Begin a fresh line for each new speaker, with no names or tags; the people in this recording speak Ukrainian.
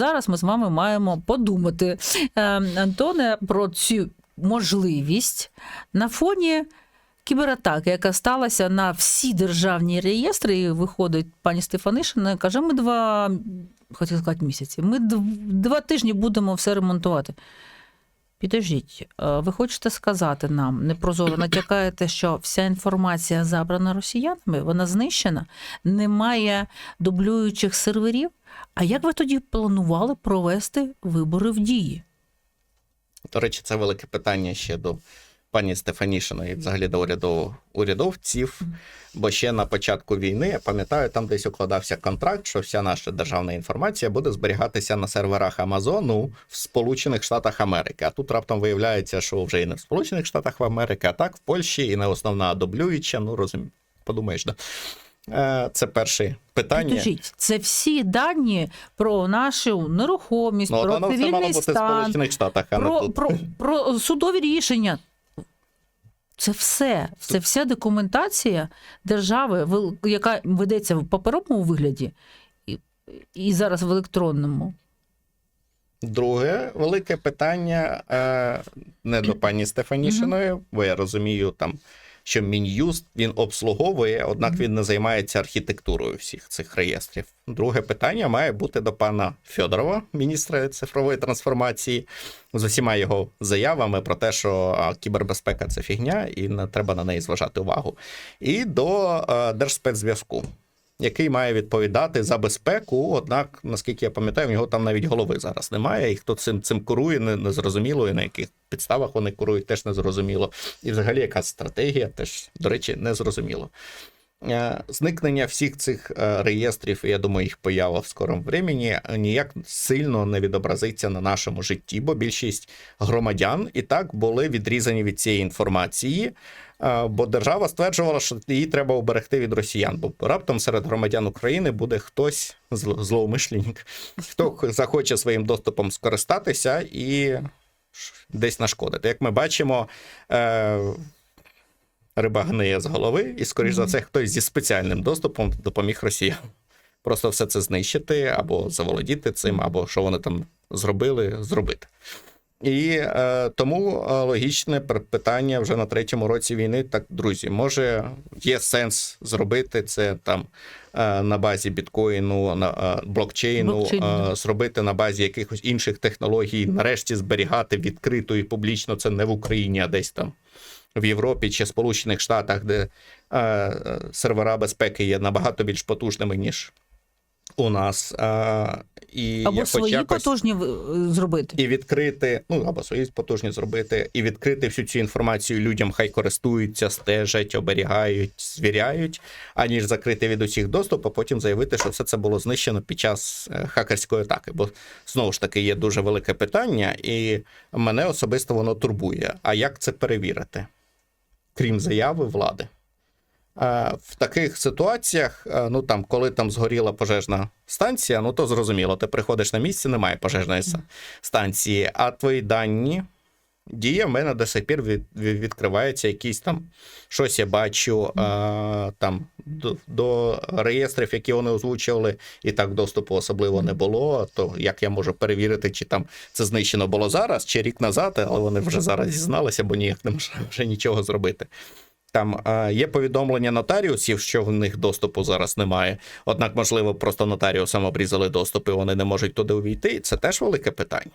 зараз ми з вами маємо подумати, е, Антоне, про цю можливість на фоні. Кібератаки, яка сталася на всі державні реєстри, і виходить пані Стефанишина, каже: ми два, хотів сказати, місяці. Ми дв- два тижні будемо все ремонтувати. Підождіть, е, ви хочете сказати нам, непрозоро натякаєте, що вся інформація забрана росіянами, вона знищена, немає дублюючих серверів. А як ви тоді планували провести вибори в дії?
До речі, це велике питання ще до пані Стефанішиної, взагалі до уряду урядовців. Бо ще на початку війни, я пам'ятаю, там десь укладався контракт, що вся наша державна інформація буде зберігатися на серверах Амазону в Сполучених Штатах Америки. А тут раптом виявляється, що вже і не в Сполучених Штатах Америки, а так в Польщі, і не основна дублююча. Ну розумію, подумаєш, да? Е, Це перше питання.
Підождіть, це всі дані про нашу нерухомість,
Ну,
про цивільний стан,
Штатах, а не
про,
тут.
про, про судові рішення. Це все, це вся документація держави, яка ведеться в паперовому вигляді і, і зараз в електронному.
Друге велике питання е, не до пані Стефанішиної, бо я розумію, там, що Мін'юст він обслуговує, однак він не займається архітектурою всіх цих реєстрів. Друге питання має бути до пана Федорова, міністра цифрової трансформації, з усіма його заявами про те, що кібербезпека це фігня, і не треба на неї зважати увагу. І до е, Держспецзв'язку який має відповідати за безпеку. Однак, наскільки я пам'ятаю, в нього там навіть голови зараз немає. І хто цим цим курує, не, не зрозуміло, і на яких підставах вони курують, теж не зрозуміло. І взагалі, яка стратегія, теж, до речі, не зрозуміло. Е, Зникнення всіх цих е, реєстрів, я думаю, їх поява в скорому времені ніяк сильно не відобразиться на нашому житті, бо більшість громадян і так були відрізані від цієї інформації. Е, Бо держава стверджувала, що її треба уберегти від росіян, бо раптом серед громадян України буде хтось зл- злоумишленник, хто захоче своїм доступом скористатися і десь нашкодити. Як ми бачимо, е, риба гниє з голови, і, скоріш за все, хтось зі спеціальним доступом допоміг росіянам. Просто все це знищити або заволодіти цим, або що вони там зробили, зробити. І е, тому е, логічне питання вже на третьому році війни. Так, друзі, може є сенс зробити це там е, на базі біткоїну, на е, блокчейну,
Блокчейну,
е, зробити на базі якихось інших технологій, нарешті зберігати відкрито і публічно це не в Україні, а десь там в Європі чи Сполучених Штатах, де е, е, сервера безпеки є набагато більш потужними, ніж у нас. Е, і
Або
якось
свої
якось-
потужні зробити.
і відкрити, ну або свої потужні зробити, і відкрити всю цю інформацію людям, хай користуються, стежать, оберігають, звіряють, аніж закрити від усіх доступ, а потім заявити, що все це було знищено під час е, хакерської атаки. Бо знову ж таки є дуже велике питання, і мене особисто воно турбує. А як це перевірити? Крім заяви влади? Е, В таких ситуаціях, е, ну там, коли там згоріла пожежна станція, ну то зрозуміло, ти приходиш на місце, немає пожежної станції, а твої дані. Дія в мене до сих пір від, від- відкривається якісь там щось я бачу е, там до, до реєстрів, які вони озвучували, і так доступу особливо не було. То як я можу перевірити, чи там це знищено було зараз, чи рік назад, але вони вже зараз зізналися, бо ніяк не можна вже нічого зробити. Там е, є повідомлення нотаріусів, що в них доступу зараз немає. Однак, можливо, просто нотаріусам обрізали доступ, і вони не можуть туди увійти. Це теж велике питання.